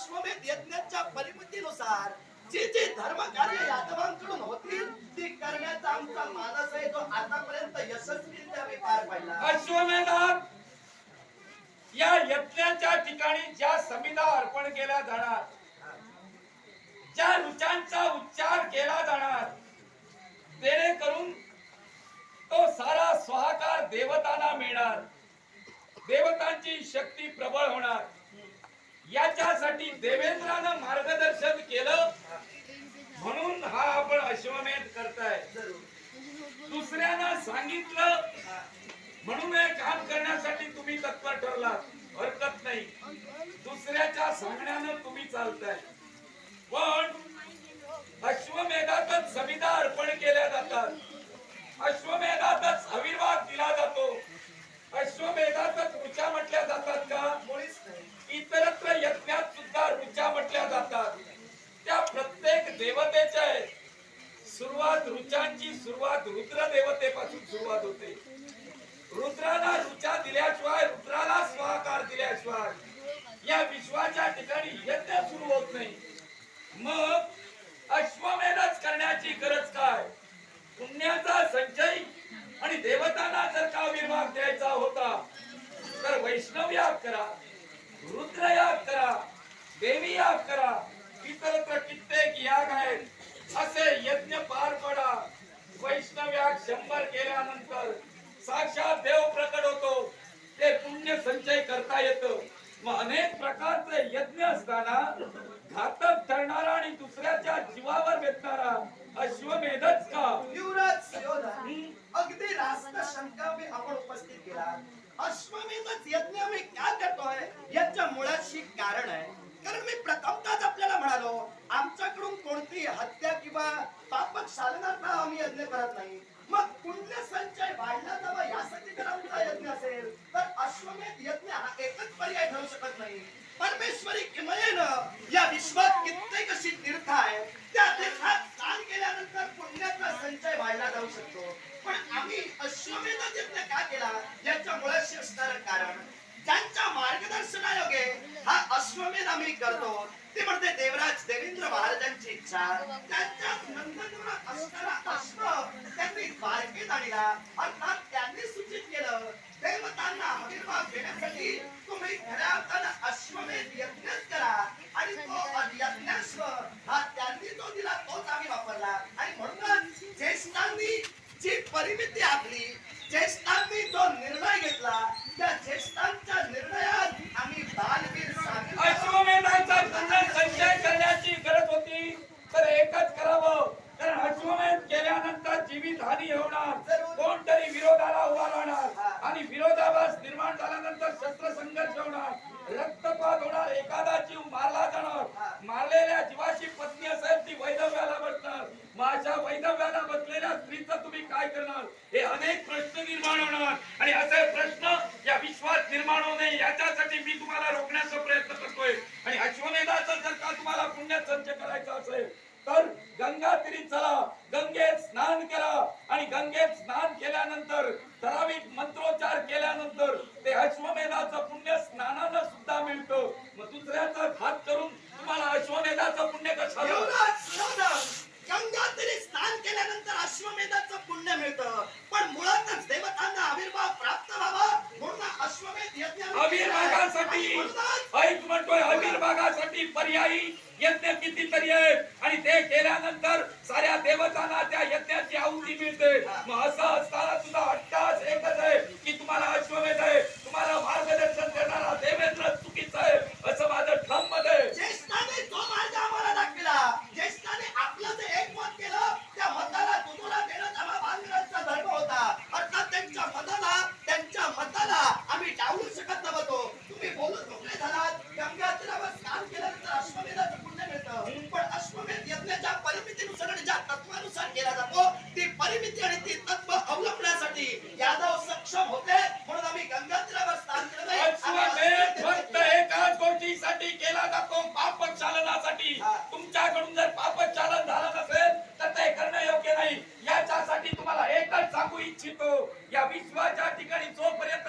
अश्वमेध यज्ञाच्या परिमितीनुसार जी जी धर्म कार्य यादवांकडून होतील ती करण्याचा आमचा मानस आहे जो आतापर्यंत यशस्वीरित्या आम्ही पार पाडला. अश्वमेधात या यज्ञाच्या ठिकाणी ज्या समिधा अर्पण केल्या जाणार ज्या ऋचांचा उच्चार केला जाणार जेणेकरून तो सारा स्वाहाकार देवतांना मिळणार देवतांची शक्ती प्रबळ होणार. याच्यासाठी देवेंद्रानं मार्गदर्शन केलं. म्हणून हा आपण अश्वमेध करताय. दुसऱ्यानं सांगितलं. म्हणून हे काम करण्यासाठी तुम्ही तत्पर ठरलात. हरकत नाही. दुसऱ्याच्या सांगण्यानं तुम्ही चालताय. पण अश्वमेधातच संविधा अर्पण केल्या जातात. अश्वमेधातच आविर्भाव दिला जातो. होते. रुद्राला रुचा दिल्याशिवाय रुद्राला स्वाकार दिल्याशिवाय या विश्वाच्या ठिकाणी यज्ञ सुरू होत नाही. मग अश्वमेधच करण्याची गरज काय? पुण्याचा संचय आणि देवतांना जर का विभाग द्यायचा होता तर वैष्णव याग करा रुद्र याग करा देवी याग करा इतरत्र कित्येक याग आहेत असे यज्ञ पार पडा वैष्णव शंभर केल्यानंतर साक्षात देव प्रकट होतो. ते पुण्य संचय करता येतं. मग अनेक प्रकारचे यज्ञ असताना घातक ठरणारा आणि दुसऱ्याच्या जीवावर बेतणारा अश्वमेधच का युवराज सुयोधन अगदी रास्त शंका मी आपण उपस्थित केला अश्वमेधच यज्ञ आम्ही का करतोय याच्या मुळाशी कारण आहे कारण मी प्रथमताच आपल्याला म्हणालो आमच्याकडून कोणती हत्या किंवा पापक शालनार्थ आम्ही यज्ञ करत नाही. मग पुण्य संचय वाढला मग यासाठी जर आमचा यज्ञ असेल? तर अश्वमेध यज्ञ हा एकच पर्याय ठरू शकत नाही. परमेश्वरी किमयेनं या विश्वात कित्येक अशी तीर्थ आहे. त्या तीर्थात स्नान केल्यानंतर पुण्याचा संचय वाढला जाऊ शकतो. पण आम्ही अश्वमेध यज्ञ का केला? याच्या मुळाशी असणारं कारण. ज्यांच्या मार्गदर्शनायोगे हा अश्वमेध आम्ही करतो. ते म्हणते देवराज देव देवेंद्र महाराजांची इच्छा त्यांच्या नंदनवनात असणारा अश्व त्यांनी द्वारकेत आणला अर्थात त्यांनी सूचित केलं देवतांना हमीभाव घेण्यासाठी तुम्ही खऱ्या अर्थानं अश्वमेध यज्ञच करा आणि तो यज्ञाश्व हा त्यांनी जो दिला तोच आम्ही वापरला आणि म्हणूनच ज्येष्ठांनी जी परिमिती आखली ज्येष्ठांनी जो निर्णय घेतला त्या ज्येष्ठांच्या निर्णयात आम्ही बालवीर सामील अश्वमेधाचा पुन्हा संचय करण्याची गरज होती तर एकच करावं कारण अश्वमेध केल्यानंतर जीवित हानी होणार कोणतरी विरोधाला उभा राहणार आणि विरोधाभास निर्माण झाल्यानंतर शस्त्र संघर्ष होणार रक्तपात होणार एखादा जीव मारला जाणार मारलेल्या जीवाची पत्नी असेल ती वैधव्याला बसणार मग अशा वैधव्याला बसलेल्या स्त्रीचं तुम्ही काय करणार हे अनेक प्रश्न निर्माण होणार आणि असे प्रश्न या विश्वात निर्माण होऊ नये याच्यासाठी मी तुम्हाला रोखण्याचा प्रयत्न करतोय आणि अश्वमेधाचं जर का तुम्हाला पुण्य संचय करायचा असेल तर गंगा तीरी चला गंगेत स्नान करा आणि गंगेत स्नान केल्यानंतर ठराविक मंत्रोच्चार केल्यानंतर ते अश्वमेधाचं पुण्य स्नानानं सुद्धा मिळतं मग दुसऱ्याचा घात करून तुम्हाला अश्वमेधाचं पुण्य कसं एवढंच एवढं. गंगा तरी स्नान केल्यानंतर अश्वमेधाचं पुण्य मिळतं पण मुळातच देवतांना आविर्भाव प्राप्त व्हावा म्हणून अश्वमेध यज्ञ आम्ही केलाय. ऐक म्हणतोय आविर्भागासाठी पर्यायी यज्ञ कितीतरी आहेत आणि ते केल्यानंतर साऱ्या देवतांना त्या यज्ञाची आहुती मिळते. मग असं असताना सुद्धा अट्टास एकच आहे की तुम्हाला अश्वमेध आहे. तुम्हाला मार्गदर्शन ठिकाणी जोपर्यंत